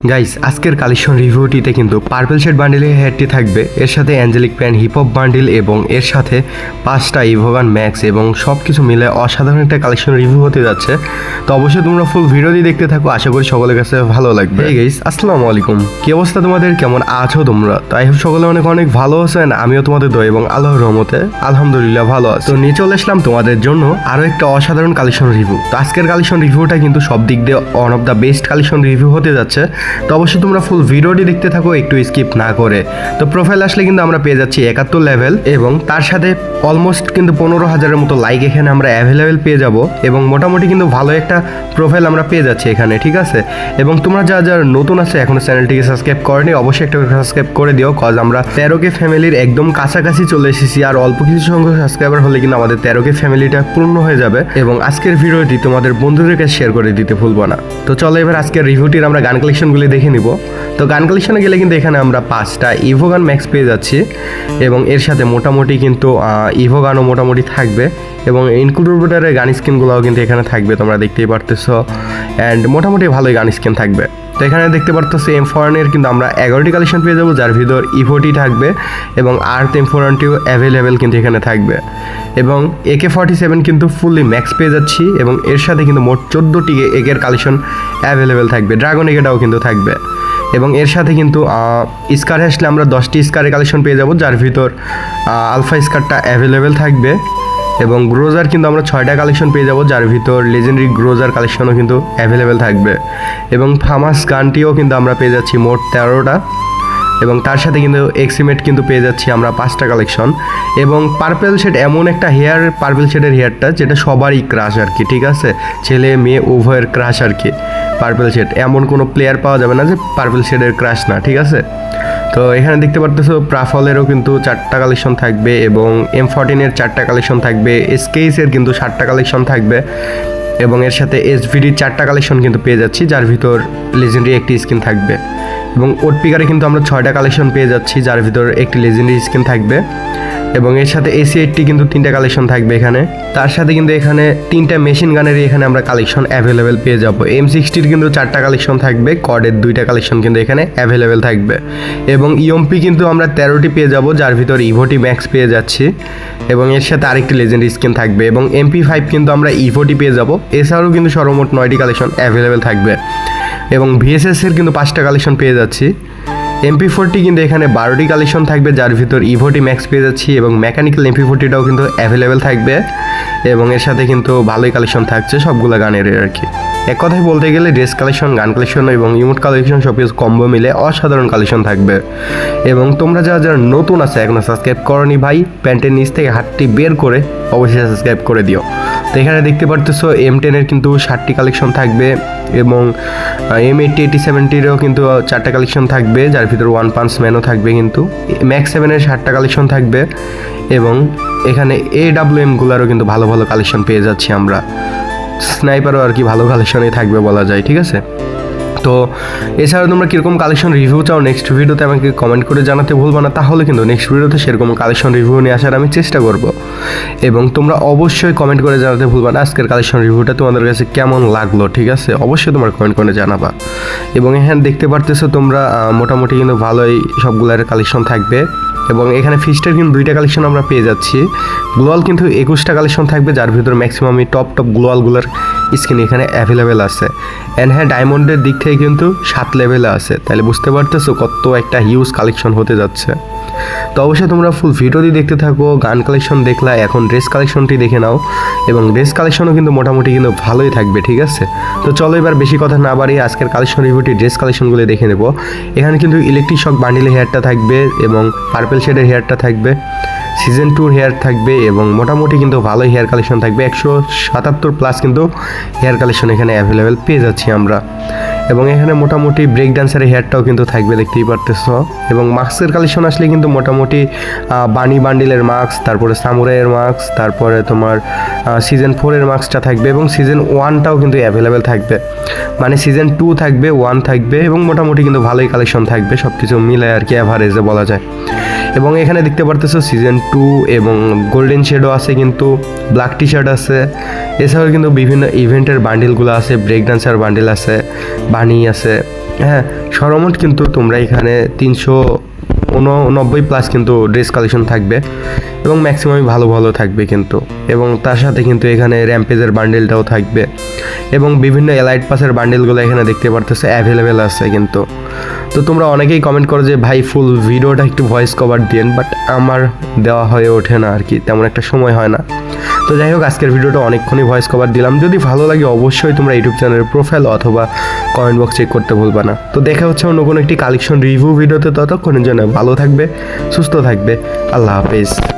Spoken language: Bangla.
গাইস আজকের কালেকশন রিভিউটিতে কিন্তু পার্পল শেড বান্ডিলের হেডটি থাকবে। এর সাথে angelic pant hip hop bundle এবং এর সাথে পাঁচটা ইভোগান ম্যাক্স এবং সব কিছু মিলে অসাধারণ একটা কালেকশন রিভিউ হতে যাচ্ছে। তো অবশ্যই তোমরা ফুল ভিডিওটি দেখতে থাকো, আশা করি সকলের কাছে ভালো লাগবে। গাইস আসসালামু আলাইকুম। কি অবস্থা তোমাদের? কেমন আছো তোমরা? তাই হোপ সকলে অনেক অনেক ভালো আছেন আমিও তোমাদের দোয়া এবং আল্লাহর রহমতে আলহামদুলিল্লাহ ভালো আছি। তো নিয়ে চলে আসলাম তোমাদের জন্য আরও একটা অসাধারণ কালেকশন রিভিউ তো আজকের কালেকশন রিভিউটা কিন্তু সব দিক দিয়ে one of the best collection review হতে যাচ্ছে। তো অবশ্যই তোমরা ফুল ভিডিওটি দেখতে থাকো, একটু স্কিপ না করে। তো প্রোফাইল আসলে কিন্তু আমরা পেয়ে যাচ্ছি একাত্তর লেভেল এবং তার সাথে অলমোস্ট কিন্তু পনেরো হাজারের মতো লাইক এখানে আমরা অ্যাভেলেবেল পেয়ে যাব এবং মোটামুটি কিন্তু ভালো একটা প্রোফাইল আমরা পেয়ে যাচ্ছি এখানে, ঠিক আছে? এবং তোমরা যা যা নতুন আছে, এখনও চ্যানেলটিকে সাবস্ক্রাইব করেনি, অবশ্যই একটা সাবস্ক্রাইব করে দিও কজ আমরা তেরোকে ফ্যামিলির একদম কাছাকাছি চলে এসেছি। আর অল্প কিছু সংখ্যক সাবস্ক্রাইবার হলে কিন্তু আমাদের তেরোকে ফ্যামিলিটা পূর্ণ হয়ে যাবে এবং আজকের ভিডিওটি তোমাদের বন্ধুদের কাছে শেয়ার করে দিতে ভুলবো না। তো চলো এবার আজকের রিভিউটির আমরা গান কালেকশনগুলি দেখে নিব। তো গান কালেকশনে গেলে কিন্তু এখানে আমরা পাঁচটা ইভো গান ম্যাক্স পেয়ে যাচ্ছি এবং এর সাথে মোটামুটি কিন্তু ইভো গানও মোটামুটি থাকবে এবং ইনক্লুডেটারের গান স্কিনগুলোও কিন্তু এখানে থাকবে, তোমরা দেখতেই পারতেছ। অ্যান্ড মোটামুটি ভালোই গান স্কিন থাকবে। তো এখানে দেখতে পারতেছো এম ফোরানের কিন্তু আমরা এগারোটি কালেকশন পেয়ে যাব, যার ভিতর ইভোটি থাকবে এবং আর্থ এম ফোরানটিও অ্যাভেলেবেল কিন্তু এখানে থাকবে। এবং একে ফর্টি সেভেন কিন্তু ফুললি ম্যাক্স পেয়ে যাচ্ছি এবং এর সাথে কিন্তু মোট চোদ্দোটি একের কালেকশন অ্যাভেলেবেল থাকবে ড্রাগন এগেটাও কিন্তু থাকবে। এবং এর সাথে কিন্তু স্কার আসলে আমরা দশটি স্কারের কালেকশন পেয়ে যাব, যার ভিতর আলফা স্কারটা অ্যাভেলেবেল থাকবে। এবং গ্রোজার কিন্তু আমরা ছয়টা কালেকশন পেয়ে যাব, যার ভিতর লেজেন্ডারি গ্রোজার কালেকশনও কিন্তু অ্যাভেলেবেল থাকবে। এবং ফামাস গানটিও কিন্তু আমরা পেয়ে যাচ্ছি মোট তেরোটা। এবং তার সাথে কিন্তু এক্সিমেট কিন্তু পেয়ে যাচ্ছি আমরা পাঁচটা কালেকশন এবং পার্পেল শেড এমন একটা হেয়ার পার্পেল শেডের হেয়ারটা যেটা সবারই ক্রাশ আর কি, ঠিক আছে? ছেলে, মেয়ে, উভয়ের ক্রাশ আর কি পার্পেল শেড এমন কোনো প্লেয়ার পাওয়া যাবে না যে পার্পেল শেডের ক্রাশ না, ঠিক আছে? তো এখানে দেখতে পারতেছো, প্রাফলেরও কিন্তু চারটা কালেকশন থাকবে এবং এম ফর্টিনের চারটা কালেকশন থাকবে এসকেইসের কিন্তু ষাটটা কালেকশন থাকবে এবং এর সাথে এসভিডির চারটা কালেকশন কিন্তু পেয়ে যাচ্ছি, যার ভিতর লেজেন্ডারি একটি স্কিন থাকবে। এবং ওটপিকারে কিন্তু আমরা ছয়টা কালেকশন পেয়ে যাচ্ছি, যার ভিতর একটি লেজেন্ডারি স্কিন থাকবে। এবং এর সাথে এসি এইটটি কিন্তু তিনটা কালেকশন থাকবে এখানে। তার সাথে কিন্তু এখানে তিনটা মেশিন গানেরই এখানে আমরা কালেকশন অ্যাভেলেবেল পেয়ে যাব। এম সিক্সটির কিন্তু চারটা কালেকশন থাকবে কডের দুইটা কালেকশন কিন্তু এখানে অ্যাভেলেবেল থাকবে। এবং ইএমপি কিন্তু আমরা তেরোটি পেয়ে যাব, যার ভিতর ইভোটি ম্যাক্স পেয়ে যাচ্ছি। এবং এর সাথে আরেকটি লেজেন্ড স্কিন থাকবে। এবং এমপি ফাইভ কিন্তু আমরা ইভোটি পেয়ে যাব। এছাড়াও কিন্তু সর্বমোট নয়টি কালেকশন অ্যাভেলেবেল থাকবে। এবং ভিএসএস এর কিন্তু পাঁচটা কালেকশন পেয়ে যাচ্ছি। এমপি ফোরটি কিন্তু এখানে বারোটি কালেকশন থাকবে, যার ভিতর ইভোটি ম্যাক্স পেয়ে যাচ্ছি এবং মেকানিক্যাল এমপি ফোরটিটাও কিন্তু অ্যাভেলেবেল থাকবে এবং এর সাথে কিন্তু ভালোই কালেকশন থাকছে সবগুলো গানের আর কি এক কথায় বলতে গেলে ড্রেস কালেকশন গান কালেকশন এবং ইমোট কালেকশন সব কিছু কম্বো মিলে অসাধারণ কালেকশন থাকবে। এবং তোমরা যারা যারা নতুন আছে, এখনও সাবস্ক্রাইব করনি ভাই, প্যান্টের নিচ থেকে হাতটি বের করে অবশ্যই সাবস্ক্রাইব করে দিও। তো এখানে দেখতে পারতেছো এম টেনের কিন্তু ষাটটি কালেকশন থাকবে। এবং এম এইটটি এইটি সেভেন্টিরও কিন্তু চারটা কালেকশন থাকবে, যার ভিতর ওয়ান পাঞ্চ ম্যানও থাকবে কিন্তু। ম্যাক্স সেভেনের ষাটটা কালেকশন থাকবে এবং এখানে এ ডাব্লিউ এমগুলোরও কিন্তু ভালো ভালো কালেকশন পেয়ে যাচ্ছি আমরা। স্নাইপারও আর কি ভালো কালেকশনে থাকবে বলা যায়, ঠিক আছে? তো এছাড়া তোমরা কীরকম কালেকশন রিভিউ চাও নেক্সট ভিডিওতে আমাকে কমেন্ট করে জানাতে ভুলবো না, তাহলে কিন্তু নেক্সট ভিডিওতে সেরকম কালেকশন রিভিউ নিয়ে আসার আমি চেষ্টা করব। এবং তোমরা অবশ্যই কমেন্ট করে জানাতে ভুলবা না আজকের কালেকশন রিভিউটা তোমাদের কাছে কেমন লাগল, ঠিক আছে? অবশ্যই তোমরা কমেন্ট করে জানাবা। এবং এখানে দেখতে পারতেছো তোমরা মোটামুটি কিন্তু ভালোই সবগুলোর কালেকশন থাকবে। এবং এখানে ফিস্টের কিন্তু দুইটা কালেকশন আমরা পেয়ে যাচ্ছি। গ্লোয়াল কিন্তু একুশটা কালেকশন থাকবে, যার ভিতর ম্যাক্সিমামই টপ টপ গ্লোয়ালগুলোর স্কিন এখানে অ্যাভেলেবেল আছে। অ্যান্ড হ্যাঁ ডায়মন্ডের দিক থেকে কিন্তু সাত লেভেলে আছে। তাহলে বুঝতে পারতেছো কত একটা হিউজ কালেকশন হতে যাচ্ছে। তো অবশ্যই তোমরা ফুল ভিডিওটি দেখতে থাকো, গান কালেকশন দেখলা, এখন ড্রেস কালেকশনটি দেখে নাও। এবং ড্রেস কালেকশনও কিন্তু মোটামুটি কিন্তু ভালোই থাকবে, ঠিক আছে? তো চলো এবার বেশি কথা না বাড়িয়ে আজকের কালেকশন রিভিউটি ড্রেস কালেকশনগুলো দেখে নেব। এখানে কিন্তু ইলেকট্রিক শক বান্ডিলের হেয়ারটা থাকবে এবং পার্পেল শেডের হেয়ারটা থাকবে। সিজন টুর হেয়ার থাকবে এবং মোটামুটি কিন্তু ভালোই হেয়ার কালেকশন থাকবে। একশো সাতাত্তর প্লাস কিন্তু হেয়ার কালেকশন এখানে অ্যাভেলেবেল পেয়ে যাচ্ছি আমরা। এবং এখানে মোটামুটি ব্রেক ডান্সারের হেয়ারটাও কিন্তু থাকবে, দেখতেই পারতেছ। এবং মাস্কের কালেকশন আসলে কিন্তু মোটামুটি বানি বান্ডিলের মাস্ক, তারপরে সামুরাইয়ের মাস্ক, তারপরে তোমার সিজন ফোরের মাস্কটা থাকবে এবং সিজন ওয়ানটাও কিন্তু অ্যাভেলেবেল থাকবে। মানে সিজন টু থাকবে ওয়ান থাকবে এবং মোটামুটি কিন্তু ভালোই কালেকশন থাকবে সব কিছু মিলে আর কি অ্যাভারেজে বলা যায়। এবং এখানে দেখতে পারতেছো সিজন টু এবং গোল্ডেন শেডও আছে কিন্তু ব্ল্যাক টি শার্ট আছে। এছাড়াও কিন্তু বিভিন্ন ইভেন্টের বান্ডিলগুলো আছে ব্রেক ডান্সার বান্ডিল আছে বানি আছে। হ্যাঁ সরমোট কিন্তু তোমরা এখানে তিনশো উননব্বই প্লাস কিন্তু ড্রেস কালেকশন থাকবে। এবং ম্যাক্সিমামই ভালো ভালো থাকবে কিন্তু। এবং তার সাথে কিন্তু এখানে র্যাম্পেজের বান্ডেলটাও থাকবে। এবং বিভিন্ন এলাইট পাসের বান্ডেলগুলো এখানে দেখতে পারতেছে অ্যাভেলেবেল আছে কিন্তু। তো তোমরা অনেকেই কমেন্ট করো যে, ভাই ফুল ভিডিওটা একটু ভয়েস কভার দিন বাট আমার দেওয়া হয়ে ওঠে না আর কি, তেমন একটা সময় হয় না। তো যাই হোক, আজকের ভিডিওটা অনেকক্ষণই ভয়েস কভার দিলাম। যদি ভালো লাগে, অবশ্যই তোমরা ইউটিউব চ্যানেলের প্রোফাইল অথবা কমেন্ট বক্স চেক করতে ভুলবা না। তো দেখা হচ্ছে অন্য কোনো একটি কালেকশন রিভিউ ভিডিওতে ততক্ষণের জন্য ভালো থাকবে, সুস্থ থাকবে। আল্লাহ হাফেজ।